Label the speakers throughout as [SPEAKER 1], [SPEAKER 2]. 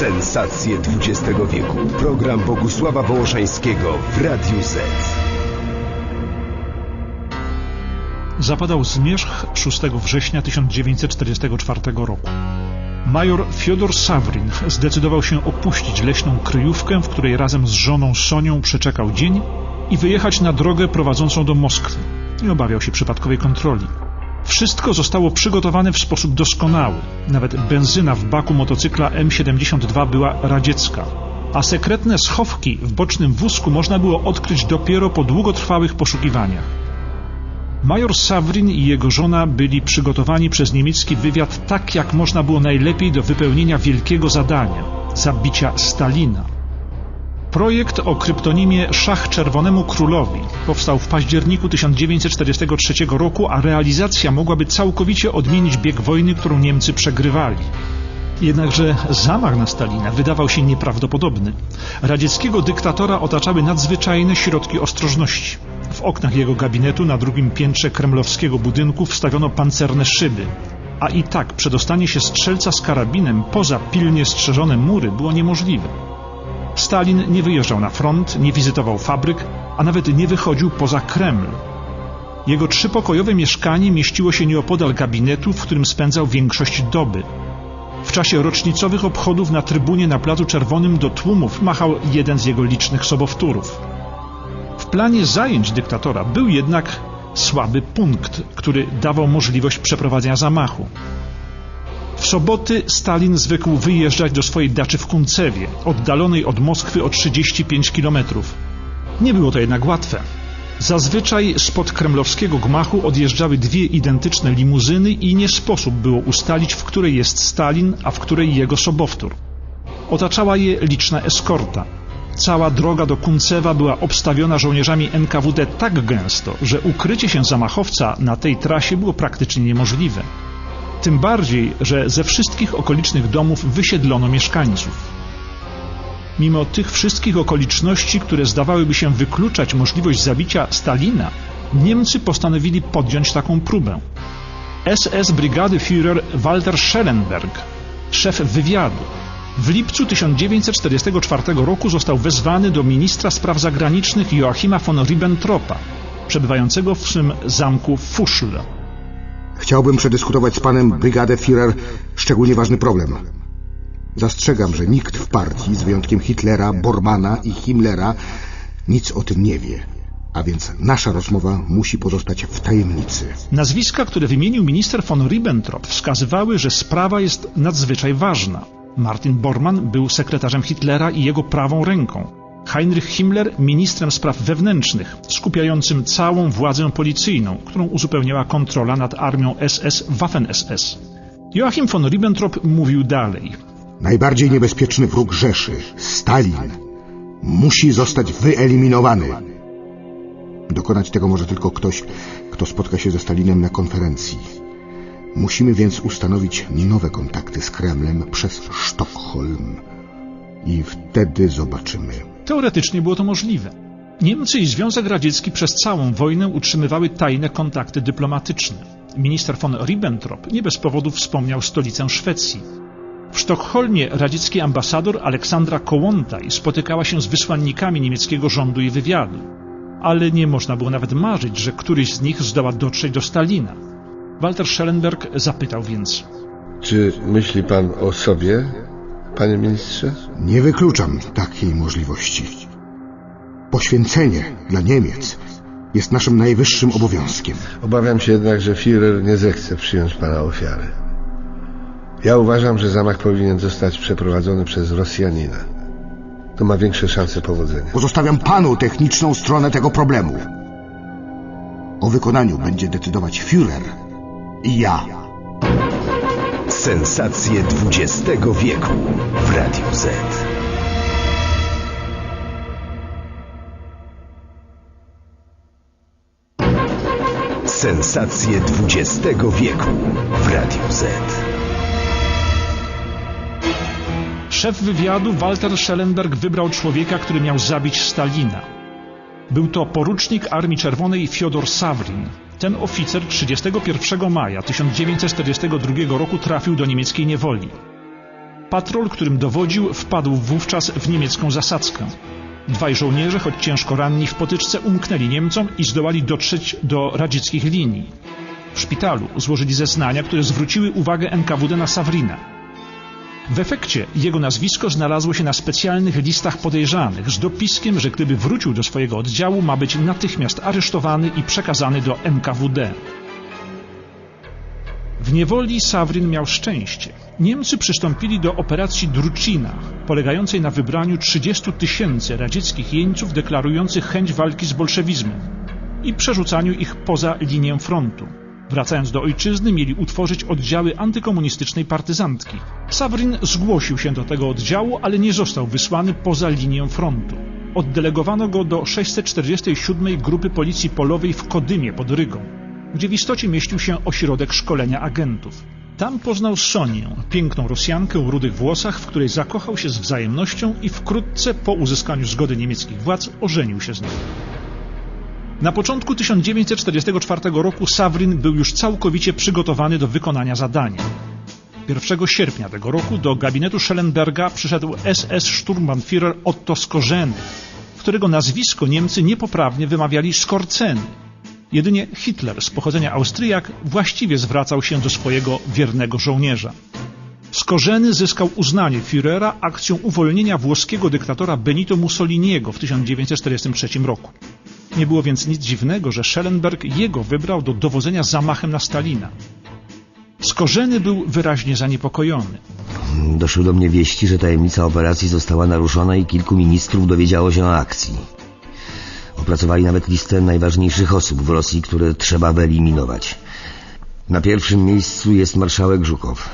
[SPEAKER 1] Sensacje XX wieku. Program Bogusława Wołoszańskiego w Radiu Z.
[SPEAKER 2] Zapadał zmierzch 6 września 1944 roku. Major Fiodor Sawrin zdecydował się opuścić leśną kryjówkę, w której razem z żoną Sonią przeczekał dzień i wyjechać na drogę prowadzącą do Moskwy. Nie obawiał się przypadkowej kontroli. Wszystko zostało przygotowane w sposób doskonały. Nawet benzyna w baku motocykla M72 była radziecka. A sekretne schowki w bocznym wózku można było odkryć dopiero po długotrwałych poszukiwaniach. Major Sawrin i jego żona byli przygotowani przez niemiecki wywiad tak, jak można było najlepiej do wypełnienia wielkiego zadania zabicia Stalina. Projekt o kryptonimie Szach Czerwonemu Królowi powstał w październiku 1943 roku, a realizacja mogłaby całkowicie odmienić bieg wojny, którą Niemcy przegrywali. Jednakże zamach na Stalina wydawał się nieprawdopodobny. Radzieckiego dyktatora otaczały nadzwyczajne środki ostrożności. W oknach jego gabinetu na drugim piętrze kremlowskiego budynku wstawiono pancerne szyby. A i tak przedostanie się strzelca z karabinem poza pilnie strzeżone mury było niemożliwe. Stalin nie wyjeżdżał na front, nie wizytował fabryk, a nawet nie wychodził poza Kreml. Jego trzypokojowe mieszkanie mieściło się nieopodal gabinetu, w którym spędzał większość doby. W czasie rocznicowych obchodów na trybunie na Placu Czerwonym do tłumów machał jeden z jego licznych sobowtórów. W planie zajęć dyktatora był jednak słaby punkt, który dawał możliwość przeprowadzenia zamachu. W soboty Stalin zwykł wyjeżdżać do swojej daczy w Kuncewie, oddalonej od Moskwy o 35 kilometrów. Nie było to jednak łatwe. Zazwyczaj spod kremlowskiego gmachu odjeżdżały dwie identyczne limuzyny i nie sposób było ustalić, w której jest Stalin, a w której jego sobowtór. Otaczała je liczna eskorta. Cała droga do Kuncewa była obstawiona żołnierzami NKWD tak gęsto, że ukrycie się zamachowca na tej trasie było praktycznie niemożliwe. Tym bardziej, że ze wszystkich okolicznych domów wysiedlono mieszkańców. Mimo tych wszystkich okoliczności, które zdawałyby się wykluczać możliwość zabicia Stalina, Niemcy postanowili podjąć taką próbę. SS Brigady Führer Walter Schellenberg, szef wywiadu, w lipcu 1944 roku został wezwany do ministra spraw zagranicznych Joachima von Ribbentropa, przebywającego w swym zamku Fuschl.
[SPEAKER 3] Chciałbym przedyskutować z panem Brygadę Führer szczególnie ważny problem. Zastrzegam, że nikt w partii, z wyjątkiem Hitlera, Bormana i Himmlera, nic o tym nie wie. A więc nasza rozmowa musi pozostać w tajemnicy.
[SPEAKER 2] Nazwiska, które wymienił minister von Ribbentrop, wskazywały, że sprawa jest nadzwyczaj ważna. Martin Bormann był sekretarzem Hitlera i jego prawą ręką. Heinrich Himmler ministrem spraw wewnętrznych, skupiającym całą władzę policyjną, którą uzupełniała kontrola nad armią SS Waffen-SS. Joachim von Ribbentrop mówił dalej.
[SPEAKER 3] Najbardziej niebezpieczny wróg Rzeszy, Stalin, musi zostać wyeliminowany. Dokonać tego może tylko ktoś, kto spotka się ze Stalinem na konferencji. Musimy więc ustanowić nowe kontakty z Kremlem przez Sztokholm. I wtedy zobaczymy.
[SPEAKER 2] Teoretycznie było to możliwe. Niemcy i Związek Radziecki przez całą wojnę utrzymywały tajne kontakty dyplomatyczne. Minister von Ribbentrop nie bez powodu wspomniał stolicę Szwecji. W Sztokholmie radziecki ambasador Aleksandra Kołątaj spotykała się z wysłannikami niemieckiego rządu i wywiadu. Ale nie można było nawet marzyć, że któryś z nich zdoła dotrzeć do Stalina. Walter Schellenberg zapytał więc.
[SPEAKER 4] Czy myśli pan o sobie, panie ministrze?
[SPEAKER 3] Nie wykluczam takiej możliwości. Poświęcenie dla Niemiec jest naszym najwyższym obowiązkiem.
[SPEAKER 4] Obawiam się jednak, że Führer nie zechce przyjąć pana ofiary. Ja uważam, że zamach powinien zostać przeprowadzony przez Rosjanina. To ma większe szanse powodzenia.
[SPEAKER 3] Pozostawiam panu techniczną stronę tego problemu. O wykonaniu będzie decydować Führer i ja.
[SPEAKER 1] Sensacje XX wieku w Radiu Z. Sensacje XX wieku w Radiu Z.
[SPEAKER 2] Szef wywiadu Walter Schellenberg wybrał człowieka, który miał zabić Stalina. Był to porucznik Armii Czerwonej Fiodor Sawrin. Ten oficer 31 maja 1942 roku trafił do niemieckiej niewoli. Patrol, którym dowodził, wpadł wówczas w niemiecką zasadzkę. Dwaj żołnierze, choć ciężko ranni w potyczce, umknęli Niemcom i zdołali dotrzeć do radzieckich linii. W szpitalu złożyli zeznania, które zwróciły uwagę NKWD na Sawrina. W efekcie jego nazwisko znalazło się na specjalnych listach podejrzanych z dopiskiem, że gdyby wrócił do swojego oddziału, ma być natychmiast aresztowany i przekazany do NKWD. W niewoli Sawrin miał szczęście. Niemcy przystąpili do operacji Drucina, polegającej na wybraniu 30 tysięcy radzieckich jeńców deklarujących chęć walki z bolszewizmem i przerzucaniu ich poza linię frontu. Wracając do ojczyzny, mieli utworzyć oddziały antykomunistycznej partyzantki. Sawrin zgłosił się do tego oddziału, ale nie został wysłany poza linię frontu. Oddelegowano go do 647 Grupy Policji Polowej w Kodymie pod Rygą, gdzie w istocie mieścił się ośrodek szkolenia agentów. Tam poznał Sonię, piękną Rosjankę o rudych włosach, w której zakochał się z wzajemnością i wkrótce po uzyskaniu zgody niemieckich władz ożenił się z nią. Na początku 1944 roku Sawrin był już całkowicie przygotowany do wykonania zadania. 1 sierpnia tego roku do gabinetu Schellenberga przyszedł SS Sturmbannführer Otto Skorzeny, którego nazwisko Niemcy niepoprawnie wymawiali Skorceny. Jedynie Hitler z pochodzenia Austriak właściwie zwracał się do swojego wiernego żołnierza. Skorzeny zyskał uznanie Führera akcją uwolnienia włoskiego dyktatora Benito Mussoliniego w 1943 roku. Nie było więc nic dziwnego, że Schellenberg jego wybrał do dowodzenia zamachem na Stalina. Skorzeny był wyraźnie zaniepokojony.
[SPEAKER 5] Doszły do mnie wieści, że tajemnica operacji została naruszona i kilku ministrów dowiedziało się o akcji. Opracowali nawet listę najważniejszych osób w Rosji, które trzeba wyeliminować. Na pierwszym miejscu jest marszałek Żukow.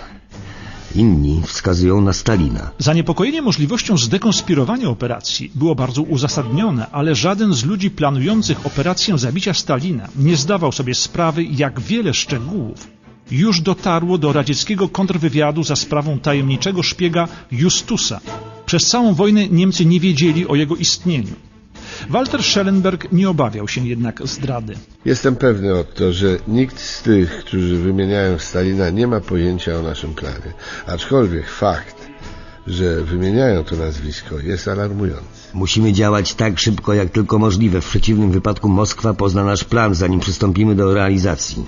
[SPEAKER 5] Inni wskazują na Stalina.
[SPEAKER 2] Zaniepokojenie możliwością zdekonspirowania operacji było bardzo uzasadnione, ale żaden z ludzi planujących operację zabicia Stalina nie zdawał sobie sprawy, jak wiele szczegółów już dotarło do radzieckiego kontrwywiadu za sprawą tajemniczego szpiega Justusa. Przez całą wojnę Niemcy nie wiedzieli o jego istnieniu. Walter Schellenberg nie obawiał się jednak zdrady.
[SPEAKER 4] Jestem pewny o to, że nikt z tych, którzy wymieniają Stalina, nie ma pojęcia o naszym planie. Aczkolwiek fakt, że wymieniają to nazwisko, jest alarmujący.
[SPEAKER 5] Musimy działać tak szybko, jak tylko możliwe. W przeciwnym wypadku Moskwa pozna nasz plan, zanim przystąpimy do realizacji.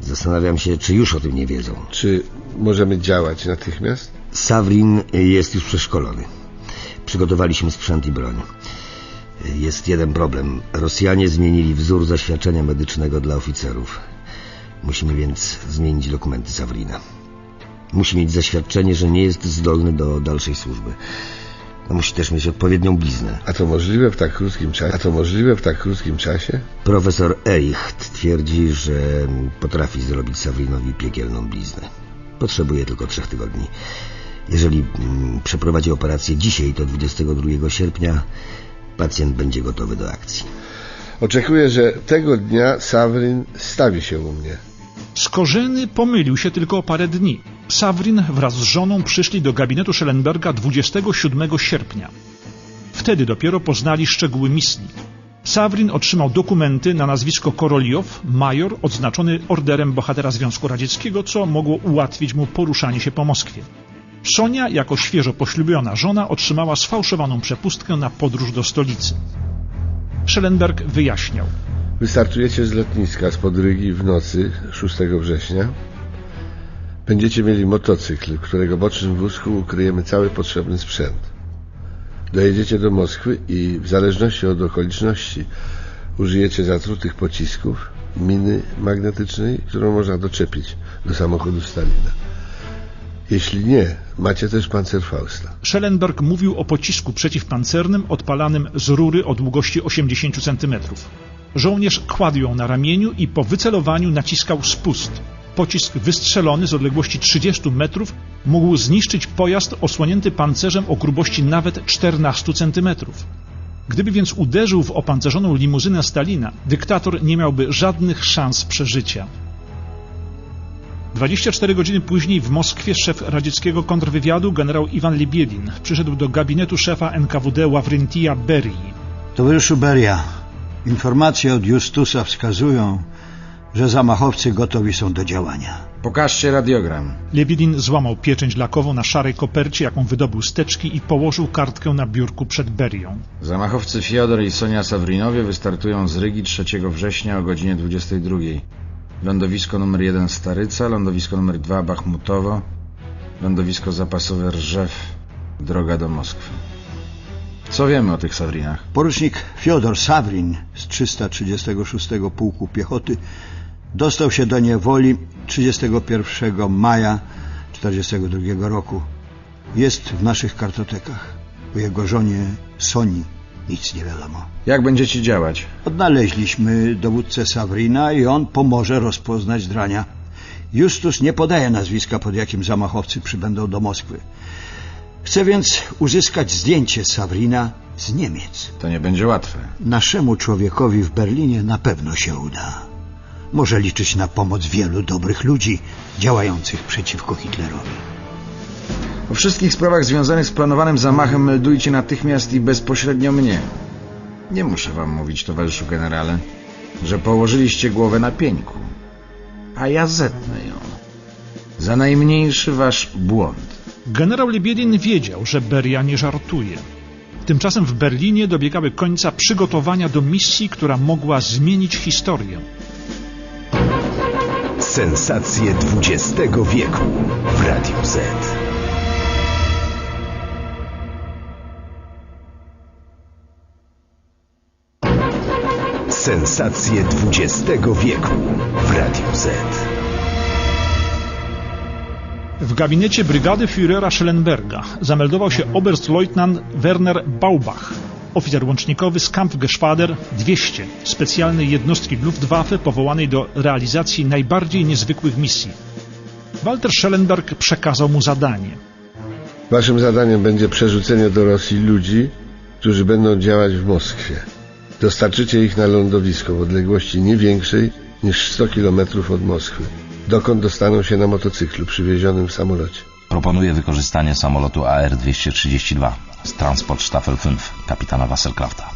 [SPEAKER 5] Zastanawiam się, czy już o tym nie wiedzą.
[SPEAKER 4] Czy możemy działać natychmiast?
[SPEAKER 5] Sawrin jest już przeszkolony. Przygotowaliśmy sprzęt i broń. Jest jeden problem. Rosjanie zmienili wzór zaświadczenia medycznego dla oficerów. Musimy więc zmienić dokumenty Sawrina. Musi mieć zaświadczenie, że nie jest zdolny do dalszej służby. No, musi też mieć odpowiednią bliznę.
[SPEAKER 4] A to możliwe w tak krótkim czasie? A to możliwe w tak krótkim czasie?
[SPEAKER 5] Profesor Eicht twierdzi, że potrafi zrobić Sawrinowi piekielną bliznę. Potrzebuje tylko trzech tygodni. Jeżeli mm, przeprowadzi operację dzisiaj, to 22 sierpnia, pacjent będzie gotowy do akcji.
[SPEAKER 4] Oczekuję, że tego dnia Sawrin stawi się u mnie.
[SPEAKER 2] Skorzeny pomylił się tylko o parę dni. Sawrin wraz z żoną przyszli do gabinetu Schellenberga 27 sierpnia. Wtedy dopiero poznali szczegóły misji. Sawrin otrzymał dokumenty na nazwisko Koroliow, major odznaczony orderem bohatera Związku Radzieckiego, co mogło ułatwić mu poruszanie się po Moskwie. Sonia, jako świeżo poślubiona żona, otrzymała sfałszowaną przepustkę na podróż do stolicy. Schellenberg wyjaśniał.
[SPEAKER 4] Wystartujecie z lotniska spod Rygi w nocy 6 września. Będziecie mieli motocykl, którego bocznym wózku ukryjemy cały potrzebny sprzęt. Dojedziecie do Moskwy i w zależności od okoliczności użyjecie zatrutych pocisków, miny magnetycznej, którą można doczepić do samochodu Stalina. Jeśli nie, macie też Panzerfausta.
[SPEAKER 2] Schellenberg mówił o pocisku przeciwpancernym odpalanym z rury o długości 80 cm. Żołnierz kładł ją na ramieniu i po wycelowaniu naciskał spust. Pocisk wystrzelony z odległości 30 metrów mógł zniszczyć pojazd osłonięty pancerzem o grubości nawet 14 cm. Gdyby więc uderzył w opancerzoną limuzynę Stalina, dyktator nie miałby żadnych szans przeżycia. 24 godziny później w Moskwie szef radzieckiego kontrwywiadu generał Iwan Libiedin przyszedł do gabinetu szefa NKWD Ławrentija Berii.
[SPEAKER 6] Towarzyszu Beria, informacje od Justusa wskazują, że zamachowcy gotowi są do działania. Pokażcie radiogram.
[SPEAKER 2] Liebidin złamał pieczęć lakową na szarej kopercie, jaką wydobył z teczki i położył kartkę na biurku przed Berią.
[SPEAKER 6] Zamachowcy Fiodor i Sonia Sawrinowie wystartują z Rygi 3 września o godzinie 22. Lądowisko numer 1 Staryca, lądowisko numer 2 Bachmutowo, lądowisko zapasowe Rżew, droga do Moskwy. Co wiemy o tych Sawrinach?
[SPEAKER 7] Porucznik Fiodor Sawrin z 336 Pułku Piechoty dostał się do niewoli 31 maja 1942 roku. Jest w naszych kartotekach. O jego żonie Soni nic nie wiadomo.
[SPEAKER 6] Jak będziecie działać?
[SPEAKER 7] Odnaleźliśmy dowódcę Sawrina i on pomoże rozpoznać drania. Justus nie podaje nazwiska, pod jakim zamachowcy przybędą do Moskwy. Chce więc uzyskać zdjęcie Sawrina z Niemiec.
[SPEAKER 6] To nie będzie łatwe.
[SPEAKER 7] Naszemu człowiekowi w Berlinie na pewno się uda. Może liczyć na pomoc wielu dobrych ludzi działających przeciwko Hitlerowi.
[SPEAKER 6] O wszystkich sprawach związanych z planowanym zamachem meldujcie natychmiast i bezpośrednio mnie. Nie muszę wam mówić, towarzyszu generale, że położyliście głowę na pieńku, a ja zetnę ją. Za najmniejszy wasz błąd.
[SPEAKER 2] Generał Liebidin wiedział, że Beria nie żartuje. Tymczasem w Berlinie dobiegały końca przygotowania do misji, która mogła zmienić historię.
[SPEAKER 1] Sensacje XX wieku w Radiu Z. Sensacje XX wieku w Radiu Z.
[SPEAKER 2] W gabinecie brygady Führera Schellenberga zameldował się Oberstleutnant Werner Baubach, oficer łącznikowy z Kampfgeschwader 200, specjalnej jednostki Luftwaffe powołanej do realizacji najbardziej niezwykłych misji. Walter Schellenberg przekazał mu zadanie.
[SPEAKER 4] Waszym zadaniem będzie przerzucenie do Rosji ludzi, którzy będą działać w Moskwie. Dostarczycie ich na lądowisko w odległości nie większej niż 100 km od Moskwy, dokąd dostaną się na motocyklu przywiezionym w samolocie.
[SPEAKER 8] Proponuję wykorzystanie samolotu AR-232 z Transport Staffel 5 kapitana Wasserkrafta.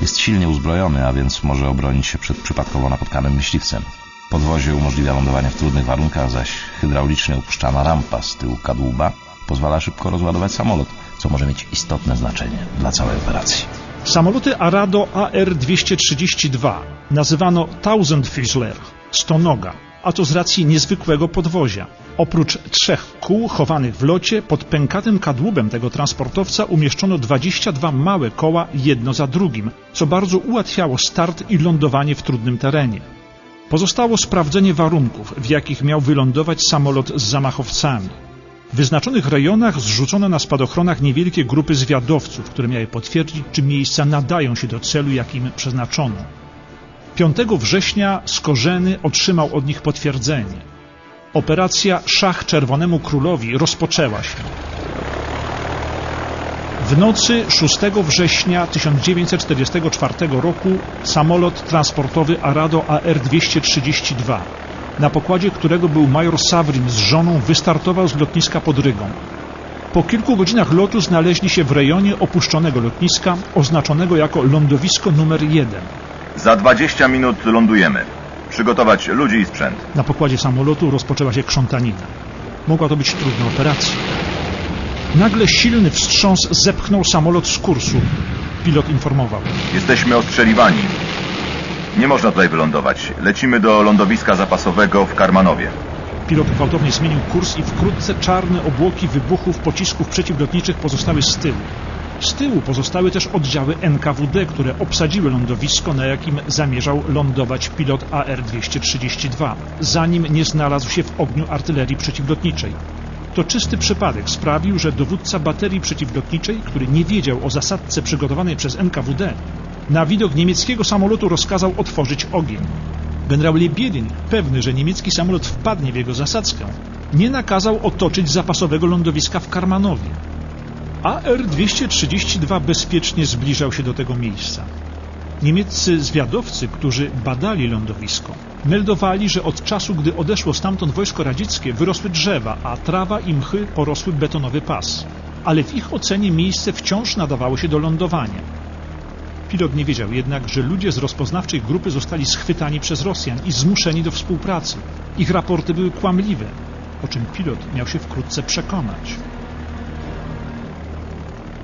[SPEAKER 8] Jest silnie uzbrojony, a więc może obronić się przed przypadkowo napotkanym myśliwcem. Podwozie umożliwia lądowanie w trudnych warunkach, zaś hydraulicznie opuszczana rampa z tyłu kadłuba pozwala szybko rozładować samolot, co może mieć istotne znaczenie dla całej operacji.
[SPEAKER 2] Samoloty Arado AR-232 nazywano Tausendfüßler, stonoga, a to z racji niezwykłego podwozia. Oprócz trzech kół chowanych w locie, pod pękatym kadłubem tego transportowca umieszczono 22 małe koła jedno za drugim, co bardzo ułatwiało start i lądowanie w trudnym terenie. Pozostało sprawdzenie warunków, w jakich miał wylądować samolot z zamachowcami. W wyznaczonych rejonach zrzucono na spadochronach niewielkie grupy zwiadowców, które miały potwierdzić, czy miejsca nadają się do celu, jakim przeznaczono. 5 września Skorzeny otrzymał od nich potwierdzenie. Operacja Szach Czerwonemu Królowi rozpoczęła się. W nocy 6 września 1944 roku samolot transportowy Arado AR-232, na pokładzie którego był major Sawrin z żoną, wystartował z lotniska pod Rygą. Po kilku godzinach lotu znaleźli się w rejonie opuszczonego lotniska, oznaczonego jako lądowisko numer 1.
[SPEAKER 9] Za 20 minut lądujemy. Przygotować ludzi i sprzęt.
[SPEAKER 2] Na pokładzie samolotu rozpoczęła się krzątanina. Mogła to być trudna operacja. Nagle silny wstrząs zepchnął samolot z kursu. Pilot informował.
[SPEAKER 9] Jesteśmy ostrzeliwani. Nie można tutaj wylądować. Lecimy do lądowiska zapasowego w Karmanowie.
[SPEAKER 2] Pilot gwałtownie zmienił kurs i wkrótce czarne obłoki wybuchów pocisków przeciwlotniczych pozostały z tyłu. Z tyłu pozostały też oddziały NKWD, które obsadziły lądowisko, na jakim zamierzał lądować pilot AR-232, zanim nie znalazł się w ogniu artylerii przeciwlotniczej. To czysty przypadek sprawił, że dowódca baterii przeciwlotniczej, który nie wiedział o zasadce przygotowanej przez NKWD, na widok niemieckiego samolotu rozkazał otworzyć ogień. Generał Lebiedin, pewny, że niemiecki samolot wpadnie w jego zasadzkę, nie nakazał otoczyć zapasowego lądowiska w Karmanowie. AR-232 bezpiecznie zbliżał się do tego miejsca. Niemieccy zwiadowcy, którzy badali lądowisko, meldowali, że od czasu, gdy odeszło stamtąd wojsko radzieckie, wyrosły drzewa, a trawa i mchy porosły betonowy pas. Ale w ich ocenie miejsce wciąż nadawało się do lądowania. Pilot nie wiedział jednak, że ludzie z rozpoznawczej grupy zostali schwytani przez Rosjan i zmuszeni do współpracy. Ich raporty były kłamliwe, o czym pilot miał się wkrótce przekonać.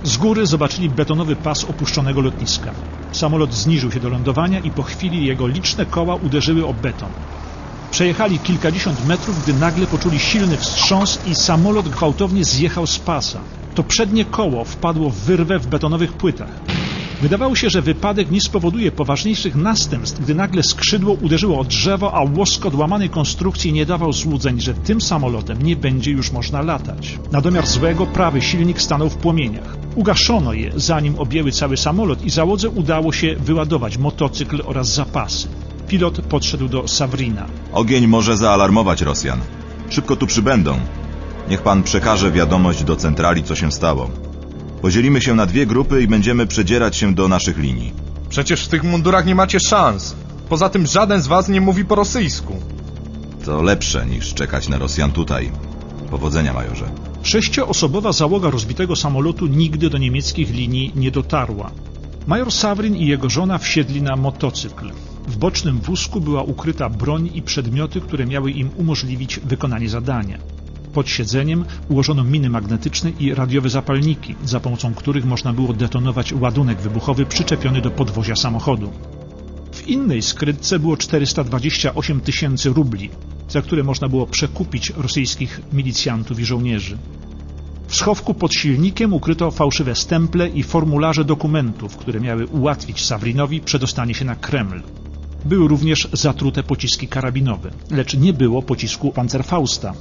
[SPEAKER 2] Z góry zobaczyli betonowy pas opuszczonego lotniska. Samolot zniżył się do lądowania i po chwili jego liczne koła uderzyły o beton. Przejechali kilkadziesiąt metrów, gdy nagle poczuli silny wstrząs i samolot gwałtownie zjechał z pasa. To przednie koło wpadło w wyrwę w betonowych płytach. Wydawało się, że wypadek nie spowoduje poważniejszych następstw, gdy nagle skrzydło uderzyło o drzewo, a łoskot łamanej konstrukcji nie dawał złudzeń, że tym samolotem nie będzie już można latać. Na domiar złego prawy silnik stanął w płomieniach. Ugaszono je, zanim objęły cały samolot i załodze udało się wyładować motocykl oraz zapasy. Pilot podszedł do Savrina.
[SPEAKER 9] Ogień może zaalarmować Rosjan. Szybko tu przybędą. Niech pan przekaże wiadomość do centrali, co się stało. Podzielimy się na dwie grupy i będziemy przedzierać się do naszych linii.
[SPEAKER 10] Przecież w tych mundurach nie macie szans. Poza tym żaden z was nie mówi po rosyjsku.
[SPEAKER 9] To lepsze niż czekać na Rosjan tutaj. Powodzenia, majorze.
[SPEAKER 2] Sześcioosobowa załoga rozbitego samolotu nigdy do niemieckich linii nie dotarła. Major Sawrin i jego żona wsiedli na motocykl. W bocznym wózku była ukryta broń i przedmioty, które miały im umożliwić wykonanie zadania. Pod siedzeniem ułożono miny magnetyczne i radiowe zapalniki, za pomocą których można było detonować ładunek wybuchowy przyczepiony do podwozia samochodu. W innej skrytce było 428 tysięcy rubli, za które można było przekupić rosyjskich milicjantów i żołnierzy. W schowku pod silnikiem ukryto fałszywe stemple i formularze dokumentów, które miały ułatwić Sawrinowi przedostanie się na Kreml. Były również zatrute pociski karabinowe, lecz nie było pocisku Panzerfausta,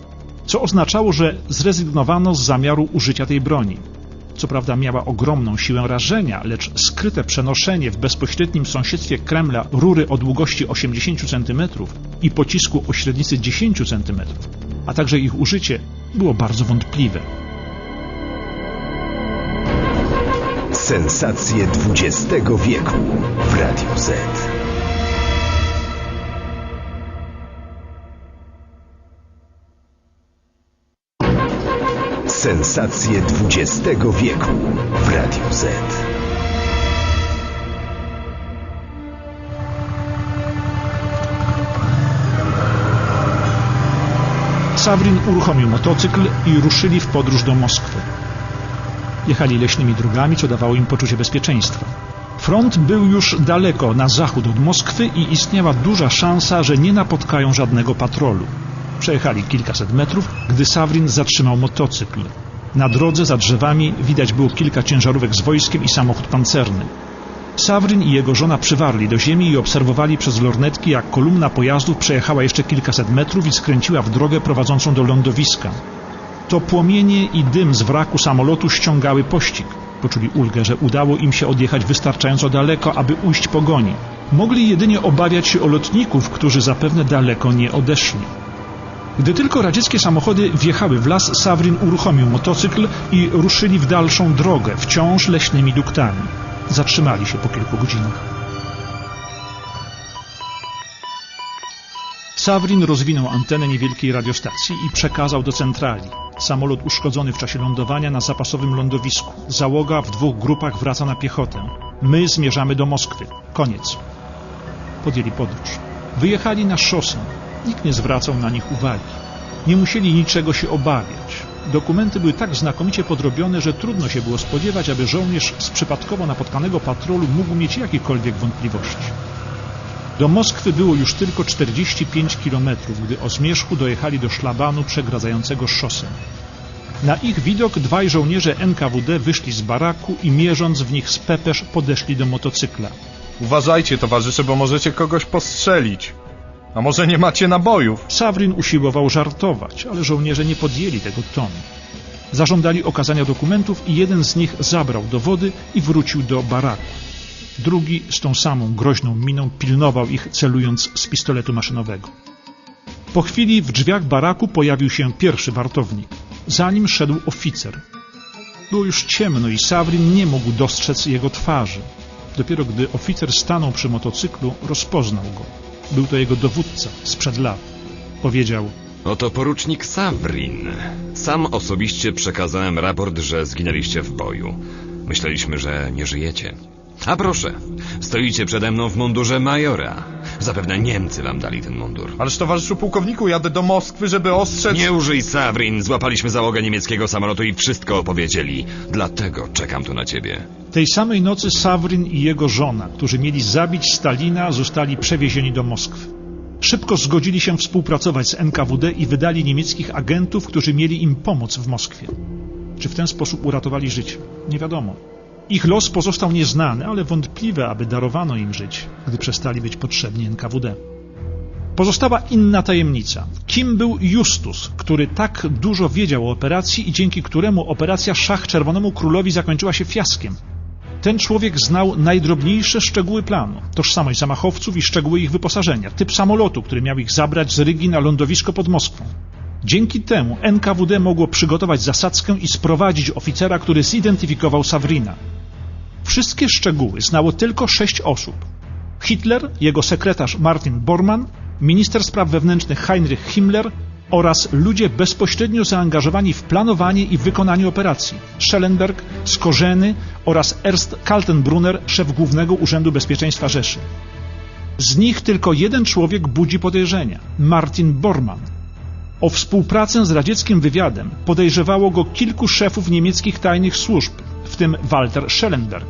[SPEAKER 2] co oznaczało, że zrezygnowano z zamiaru użycia tej broni. Co prawda miała ogromną siłę rażenia, lecz skryte przenoszenie w bezpośrednim sąsiedztwie Kremla rury o długości 80 cm i pocisku o średnicy 10 cm, a także ich użycie było bardzo wątpliwe.
[SPEAKER 1] Sensacje XX wieku w Radiu Z. Sensacje XX wieku w Radiu Z.
[SPEAKER 2] Sawrin uruchomił motocykl i ruszyli w podróż do Moskwy. Jechali leśnymi drogami, co dawało im poczucie bezpieczeństwa. Front był już daleko na zachód od Moskwy i istniała duża szansa, że nie napotkają żadnego patrolu. Przejechali kilkaset metrów, gdy Sawrin zatrzymał motocykl. Na drodze za drzewami widać było kilka ciężarówek z wojskiem i samochód pancerny. Sawrin i jego żona przywarli do ziemi i obserwowali przez lornetki, jak kolumna pojazdów przejechała jeszcze kilkaset metrów i skręciła w drogę prowadzącą do lądowiska. To płomienie i dym z wraku samolotu ściągały pościg. Poczuli ulgę, że udało im się odjechać wystarczająco daleko, aby ujść pogoni. Mogli jedynie obawiać się o lotników, którzy zapewne daleko nie odeszli. Gdy tylko radzieckie samochody wjechały w las, Sawrin uruchomił motocykl i ruszyli w dalszą drogę, wciąż leśnymi duktami. Zatrzymali się po kilku godzinach. Sawrin rozwinął antenę niewielkiej radiostacji i przekazał do centrali. Samolot uszkodzony w czasie lądowania na zapasowym lądowisku. Załoga w dwóch grupach wraca na piechotę. My zmierzamy do Moskwy. Koniec. Podjęli podróż. Wyjechali na szosę. Nikt nie zwracał na nich uwagi. Nie musieli niczego się obawiać. Dokumenty były tak znakomicie podrobione, że trudno się było spodziewać, aby żołnierz z przypadkowo napotkanego patrolu mógł mieć jakiekolwiek wątpliwości. Do Moskwy było już tylko 45 kilometrów, gdy o zmierzchu dojechali do szlabanu przegradzającego szosę. Na ich widok dwaj żołnierze NKWD wyszli z baraku i mierząc w nich z pepesz podeszli do motocykla.
[SPEAKER 10] Uważajcie, towarzysze, bo możecie kogoś postrzelić. A może nie macie nabojów?
[SPEAKER 2] Sawrin usiłował żartować, ale żołnierze nie podjęli tego tonu. Zażądali okazania dokumentów i jeden z nich zabrał dowody i wrócił do baraku. Drugi z tą samą groźną miną pilnował ich, celując z pistoletu maszynowego. Po chwili w drzwiach baraku pojawił się pierwszy wartownik. Za nim szedł oficer. Było już ciemno i Sawrin nie mógł dostrzec jego twarzy. Dopiero gdy oficer stanął przy motocyklu, rozpoznał go. Był to jego dowódca sprzed lat. Powiedział:
[SPEAKER 11] Oto porucznik Savrin. Sam osobiście przekazałem raport, że zginęliście w boju. Myśleliśmy, że nie żyjecie. A proszę, stoicie przede mną w mundurze majora. Zapewne Niemcy wam dali ten mundur.
[SPEAKER 10] Ależ towarzyszu pułkowniku, jadę do Moskwy, żeby ostrzec...
[SPEAKER 11] Nie użyj Sabrin, złapaliśmy załogę niemieckiego samolotu i wszystko opowiedzieli. Dlatego czekam tu na ciebie.
[SPEAKER 2] Tej samej nocy Sawrin i jego żona, którzy mieli zabić Stalina, zostali przewiezieni do Moskwy. Szybko zgodzili się współpracować z NKWD i wydali niemieckich agentów, którzy mieli im pomóc w Moskwie. Czy w ten sposób uratowali życie? Nie wiadomo. Ich los pozostał nieznany, ale wątpliwe, aby darowano im żyć, gdy przestali być potrzebni NKWD. Pozostała inna tajemnica. Kim był Justus, który tak dużo wiedział o operacji i dzięki któremu operacja Szach Czerwonemu Królowi zakończyła się fiaskiem? Ten człowiek znał najdrobniejsze szczegóły planu, tożsamość zamachowców i szczegóły ich wyposażenia, typ samolotu, który miał ich zabrać z Rygi na lądowisko pod Moskwą. Dzięki temu NKWD mogło przygotować zasadzkę i sprowadzić oficera, który zidentyfikował Sawrina. Wszystkie szczegóły znało tylko sześć osób. Hitler, jego sekretarz Martin Bormann, minister spraw wewnętrznych Heinrich Himmler oraz ludzie bezpośrednio zaangażowani w planowanie i wykonanie operacji. Schellenberg, Skorzeny oraz Ernst Kaltenbrunner, szef Głównego Urzędu Bezpieczeństwa Rzeszy. Z nich tylko jeden człowiek budzi podejrzenia Martin Bormann. O współpracę z radzieckim wywiadem podejrzewało go kilku szefów niemieckich tajnych służb, w tym Walter Schellenberg.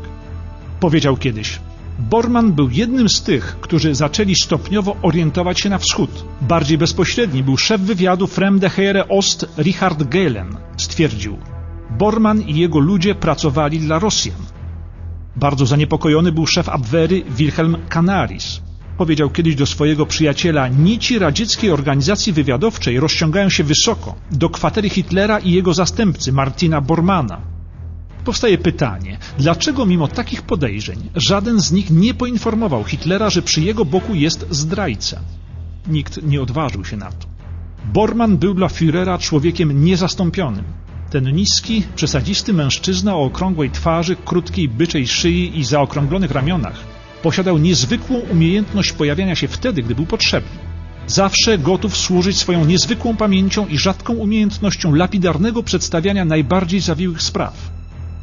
[SPEAKER 2] Powiedział kiedyś: Bormann był jednym z tych, którzy zaczęli stopniowo orientować się na wschód. Bardziej bezpośredni był szef wywiadu Fremde Heere Ost Richard Gehlen. Stwierdził: Bormann i jego ludzie pracowali dla Rosjan. Bardzo zaniepokojony był szef Abwehry Wilhelm Canaris. Powiedział kiedyś do swojego przyjaciela: Nici radzieckiej organizacji wywiadowczej rozciągają się wysoko, do kwatery Hitlera i jego zastępcy Martina Bormana. Powstaje pytanie, dlaczego mimo takich podejrzeń żaden z nich nie poinformował Hitlera, że przy jego boku jest zdrajca? Nikt nie odważył się na to. Bormann był dla Führera człowiekiem niezastąpionym. Ten niski, przesadzisty mężczyzna o okrągłej twarzy, krótkiej byczej szyi i zaokrąglonych ramionach posiadał niezwykłą umiejętność pojawiania się wtedy, gdy był potrzebny. Zawsze gotów służyć swoją niezwykłą pamięcią i rzadką umiejętnością lapidarnego przedstawiania najbardziej zawiłych spraw.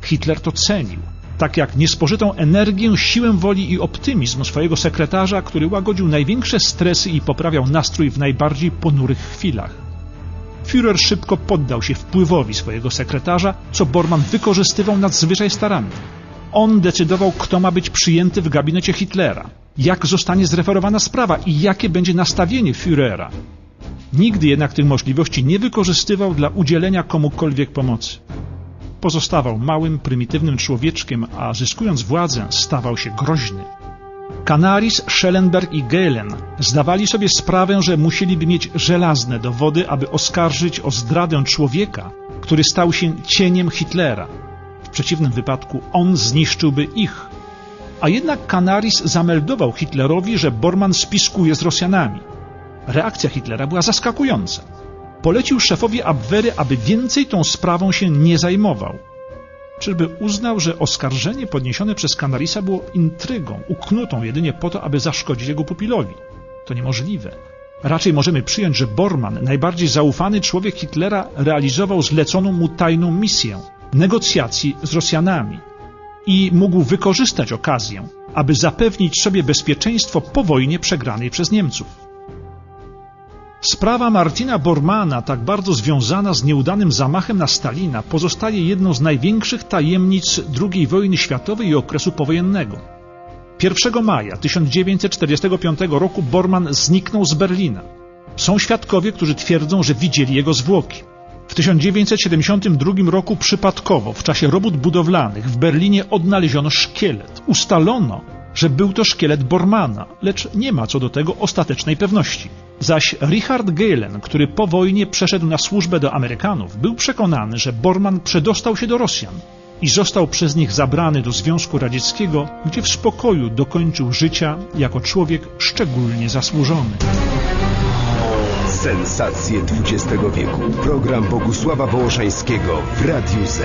[SPEAKER 2] Hitler to cenił, tak jak niespożytą energię, siłę woli i optymizm swojego sekretarza, który łagodził największe stresy i poprawiał nastrój w najbardziej ponurych chwilach. Führer szybko poddał się wpływowi swojego sekretarza, co Bormann wykorzystywał nadzwyczaj starannie. On decydował, kto ma być przyjęty w gabinecie Hitlera, jak zostanie zreferowana sprawa i jakie będzie nastawienie Führera. Nigdy jednak tych możliwości nie wykorzystywał dla udzielenia komukolwiek pomocy. Pozostawał małym, prymitywnym człowieczkiem, a zyskując władzę, stawał się groźny. Canaris, Schellenberg i Gehlen zdawali sobie sprawę, że musieliby mieć żelazne dowody, aby oskarżyć o zdradę człowieka, który stał się cieniem Hitlera. W przeciwnym wypadku on zniszczyłby ich. A jednak Canaris zameldował Hitlerowi, że Bormann spiskuje z Rosjanami. Reakcja Hitlera była zaskakująca. Polecił szefowi Abwehry, aby więcej tą sprawą się nie zajmował. Czyżby uznał, że oskarżenie podniesione przez Canarisa było intrygą, uknutą jedynie po to, aby zaszkodzić jego pupilowi? To niemożliwe. Raczej możemy przyjąć, że Bormann, najbardziej zaufany człowiek Hitlera, realizował zleconą mu tajną misję negocjacji z Rosjanami i mógł wykorzystać okazję, aby zapewnić sobie bezpieczeństwo po wojnie przegranej przez Niemców. Sprawa Martina Bormana, tak bardzo związana z nieudanym zamachem na Stalina, pozostaje jedną z największych tajemnic II wojny światowej i okresu powojennego. 1 maja 1945 roku Bormann zniknął z Berlina. Są świadkowie, którzy twierdzą, że widzieli jego zwłoki. W 1972 roku przypadkowo, w czasie robót budowlanych w Berlinie odnaleziono szkielet. Ustalono, że był to szkielet Bormana, lecz nie ma co do tego ostatecznej pewności. Zaś Richard Gehlen, który po wojnie przeszedł na służbę do Amerykanów, był przekonany, że Bormann przedostał się do Rosjan i został przez nich zabrany do Związku Radzieckiego, gdzie w spokoju dokończył życia jako człowiek szczególnie zasłużony.
[SPEAKER 1] Sensacje XX wieku. Program Bogusława Wołoszańskiego w Radiu Z.